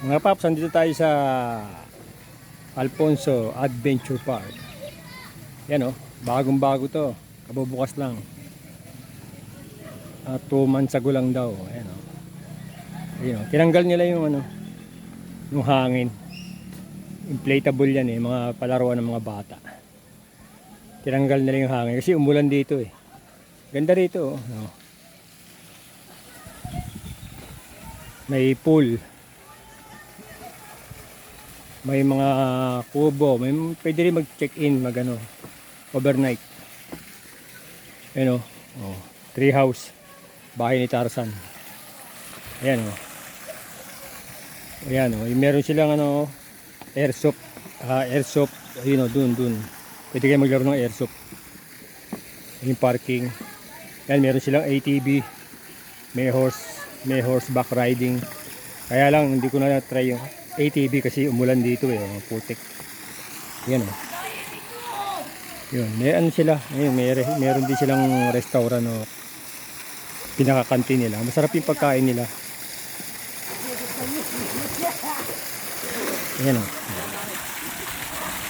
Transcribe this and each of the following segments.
Mga paps, andito tayo sa Alfonso Adventure Park. Yan oh, bagong bago to. Kabubukas lang. Uh, two months ago lang daw. Ayan oh. Ayan oh. Tinanggal nila yung ano, yung hangin. Inflatable yan eh, mga palaruan ng mga bata. Tinanggal nila yung hangin kasi umulan dito eh. Ganda rito oh. No. May pool. May mga kubo, may pwede rin mag-check-in, mag ano, overnight. Ayan o, oh, tree house, bahay ni Tarzan. Ayan o. Ayan o, meron silang ano, airsoft, ah, airsoft, ayun o, dun, dun. Pwede kayo maglaro ng airsoft. Yung parking. Ayan, meron silang ATV, may horse, may horseback riding. Kaya lang, hindi ko na try yung ATV kasi umulan dito eh, oh, putik. Yan oh. Yun, may ano sila, ayun, may, meron din silang restaurant o pinakakantin nila. Masarap yung pagkain nila. Ayan o.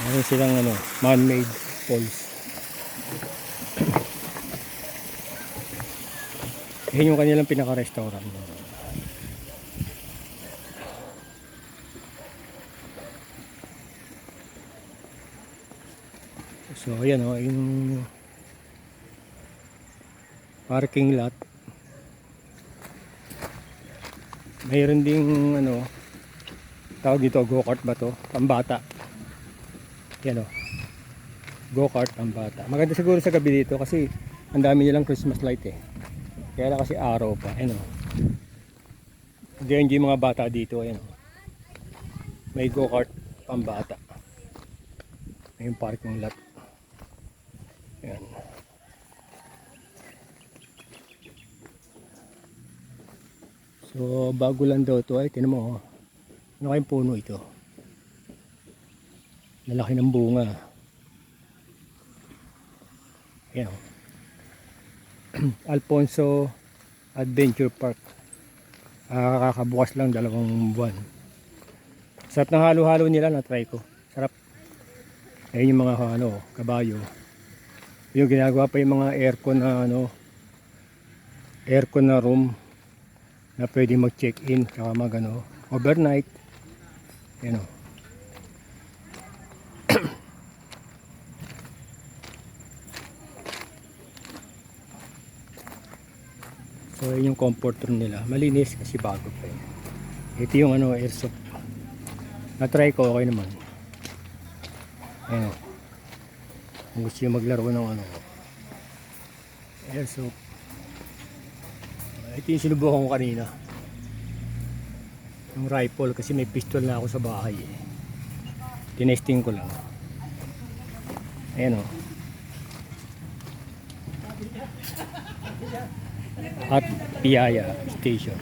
Meron silang ano, man-made falls. Yan yung kanilang pinaka-restaurant. So ayan o, yung parking lot. Mayroon ding ano, tawag dito go-kart ba to? Pambata. Yan o. Go-kart pambata. Maganda siguro sa gabi dito kasi ang dami nilang Christmas light eh. Kaya lang kasi araw pa. Ayan o. Hindi yung mga bata dito. Ayan o. May go-kart pambata. May parking lot. Ayan. So, bago lang daw to ay, tinan mo, oh. ano kayong puno ito? Lalaki ng bunga. Ayan. Alfonso Adventure Park. Ah, kakabukas lang dalawang buwan. Sarap ng halo-halo nila na try ko. Sarap. Ayun yung mga ano, kabayo. Yung ginagawa pa yung mga aircon na ano, aircon na room na pwede mag-check-in saka mag ano, overnight. Yan o. So yun yung comfort room nila. Malinis kasi bago pa yun. Ito yung ano, airsoft. Na-try ko, okay naman. Ayan o. Kung gusto nyo maglaro ng ano. Airsoft. Ito yung sinubukan ko kanina. Yung rifle kasi may pistol na ako sa bahay eh. Tinesting ko lang. Ayan o. At Piyaya Station.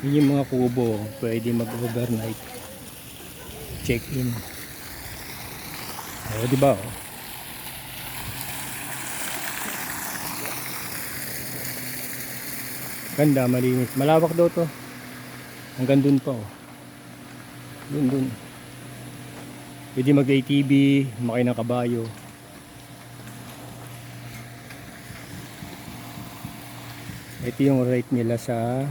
Yung mga kubo, pwede mag-overnight. Check-in. O, di ba? Oh? Ganda, malinis. Malawak daw to. Hanggang dun pa, oh. Dun, dun. Pwede mag-ATV, makay ng kabayo. Ito yung rate nila sa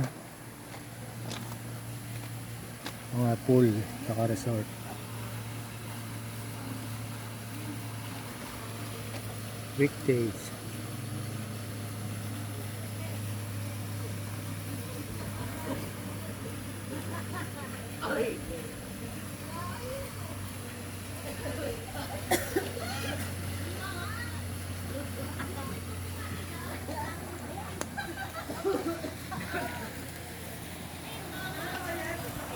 mga pool saka resort weekdays Ay!